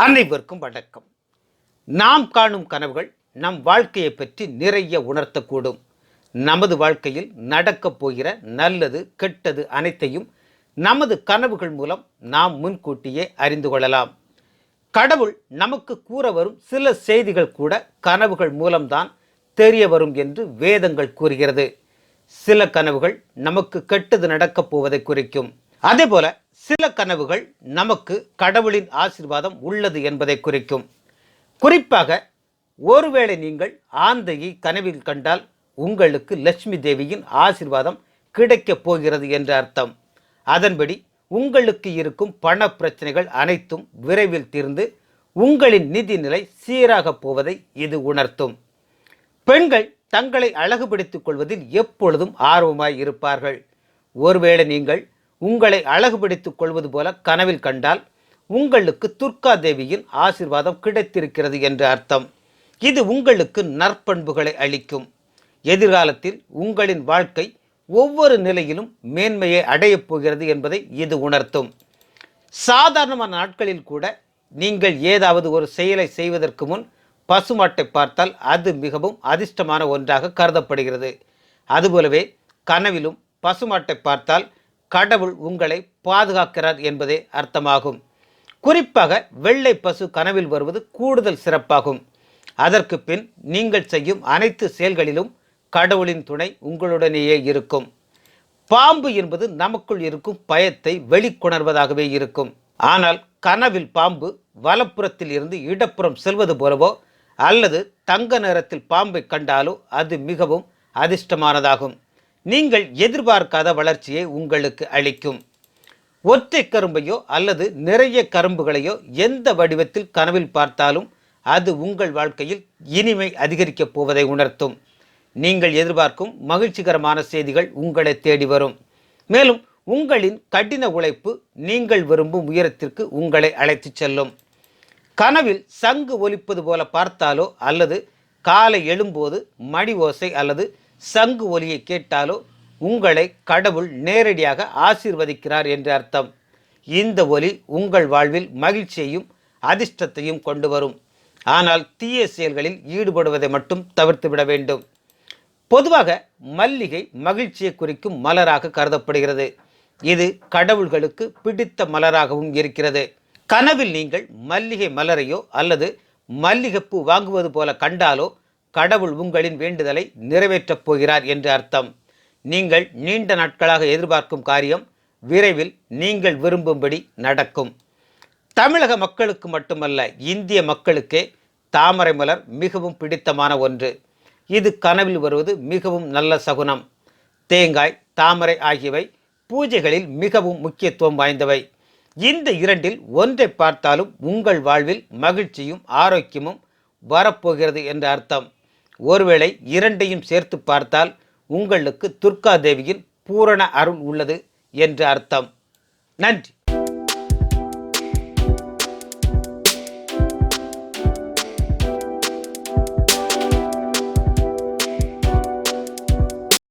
அனைவருக்கும் வணக்கம். நாம் காணும் கனவுகள் நம் வாழ்க்கையை பற்றி நிறைய உணர்த்தக்கூடும். நமது வாழ்க்கையில் நடக்கப் போகிற நல்லது கெட்டது அனைத்தையும் நமது கனவுகள் மூலம் நாம் முன்கூட்டியே அறிந்து கொள்ளலாம். கடவுள் நமக்கு கூற வரும் சில செய்திகள் கூட கனவுகள் மூலம்தான் தெரிய வரும் என்று வேதங்கள் கூறுகிறது. சில கனவுகள் நமக்கு கெட்டது நடக்கப் போவதை குறிக்கும். அதேபோல சில கனவுகள் நமக்கு கடவுளின் ஆசீர்வாதம் உள்ளது என்பதை குறிக்கும். குறிப்பாக ஒருவேளை நீங்கள் ஆந்தையை கனவில் கண்டால் உங்களுக்கு லட்சுமி தேவியின் ஆசீர்வாதம் கிடைக்கப் போகிறது என்ற அர்த்தம். அதன்படி உங்களுக்கு இருக்கும் பண பிரச்சனைகள் அனைத்தும் விரைவில் தீர்ந்து உங்களின் நிதி நிலை சீராகப் போவதை இது உணர்த்தும். பெண்கள் தங்களை அழகுபடுத்திக் கொள்வதில் எப்பொழுதும் ஆர்வமாய் இருப்பார்கள். ஒருவேளை நீங்கள் உங்களை அழகுபடுத்திக் கொள்வது போல கனவில் கண்டால் உங்களுக்கு துர்கா தேவியின் ஆசிர்வாதம் கிடைத்திருக்கிறது என்று அர்த்தம். இது உங்களுக்கு நற்பண்புகளை அளிக்கும். எதிர்காலத்தில் உங்களின் வாழ்க்கை ஒவ்வொரு நிலையிலும் மேன்மையை அடையப் போகிறது என்பதை இது உணர்த்தும். சாதாரணமான நாட்களில் கூட நீங்கள் ஏதாவது ஒரு செயலை செய்வதற்கு முன் பசுமாட்டை பார்த்தால் அது மிகவும் அதிர்ஷ்டமான ஒன்றாக கருதப்படுகிறது. அதுபோலவே கனவிலும் பசுமாட்டை பார்த்தால் கடவுள் உங்களை பாதுகாக்கிறார் என்பதே அர்த்தமாகும். குறிப்பாக வெள்ளை பசு கனவில் வருவது கூடுதல் சிறப்பாகும். அதற்கு பின் நீங்கள் செய்யும் அனைத்து செயல்களிலும் கடவுளின் துணை உங்களுடனேயே இருக்கும். பாம்பு என்பது நமக்குள் இருக்கும் பயத்தை வெளிக்கொணர்வதாகவே இருக்கும். ஆனால் கனவில் பாம்பு வலப்புறத்தில் இருந்து இடப்புறம் செல்வது போலவோ அல்லது தங்க நிறத்தில் பாம்பை கண்டாலோ அது மிகவும் அதிர்ஷ்டமானதாகும். நீங்கள் எதிர்பார்க்காத வளர்ச்சியை உங்களுக்கு அளிக்கும். ஒற்றை கரும்பையோ அல்லது நிறைய கரும்புகளையோ எந்த வடிவத்தில் கனவில் பார்த்தாலும் அது உங்கள் வாழ்க்கையில் இனிமை அதிகரிக்கப் போவதை உணர்த்தும். நீங்கள் எதிர்பார்க்கும் மகிழ்ச்சிகரமான செய்திகள் உங்களை தேடி வரும். மேலும் உங்களின் கடின உழைப்பு நீங்கள் விரும்பும் உயரத்திற்கு உங்களை அழைத்துச் செல்லும். கனவில் சங்கு ஒலிப்பது போல பார்த்தாலோ அல்லது காலை எழும்போது மணி ஓசை அல்லது சங்கு ஒலியை கேட்டாலோ உங்களை கடவுள் நேரடியாக ஆசீர்வதிக்கிறார் என்று அர்த்தம். இந்த ஒலி உங்கள் வாழ்வில் மகிழ்ச்சியையும் அதிர்ஷ்டத்தையும் கொண்டு வரும். ஆனால் தீய செயல்களில் ஈடுபடுவதை மட்டும் தவிர்த்து விட வேண்டும். பொதுவாக மல்லிகை மகிழ்ச்சியை குறிக்கும் மலராக கருதப்படுகிறது. இது கடவுள்களுக்கு பிடித்த மலராகவும் இருக்கிறது. கனவில் நீங்கள் மல்லிகை மலரையோ அல்லது மல்லிகைப்பூ வாங்குவது போல கண்டாலோ கடவுள் உங்களின் வேண்டுதலை நிறைவேற்றப் போகிறார் என்று அர்த்தம். நீங்கள் நீண்ட நாட்களாக எதிர்பார்க்கும் காரியம் விரைவில் நீங்கள் விரும்பும்படி நடக்கும். தமிழக மக்களுக்கு மட்டுமல்ல இந்திய மக்களுக்கே தாமரை மலர் மிகவும் பிடித்தமான ஒன்று. இது கனவில் வருவது மிகவும் நல்ல சகுனம். தேங்காய் தாமரை ஆகியவை பூஜைகளில் மிகவும் முக்கியத்துவம் வாய்ந்தவை. இந்த இரண்டில் ஒன்றை பார்த்தாலும் உங்கள் வாழ்வில் மகிழ்ச்சியும் ஆரோக்கியமும் வரப்போகிறது என்ற அர்த்தம். ஒருவேளை இரண்டையும் சேர்த்து பார்த்தால் உங்களுக்கு துர்கா தேவியின் பூரண அருள் உள்ளது என்று அர்த்தம். நன்றி.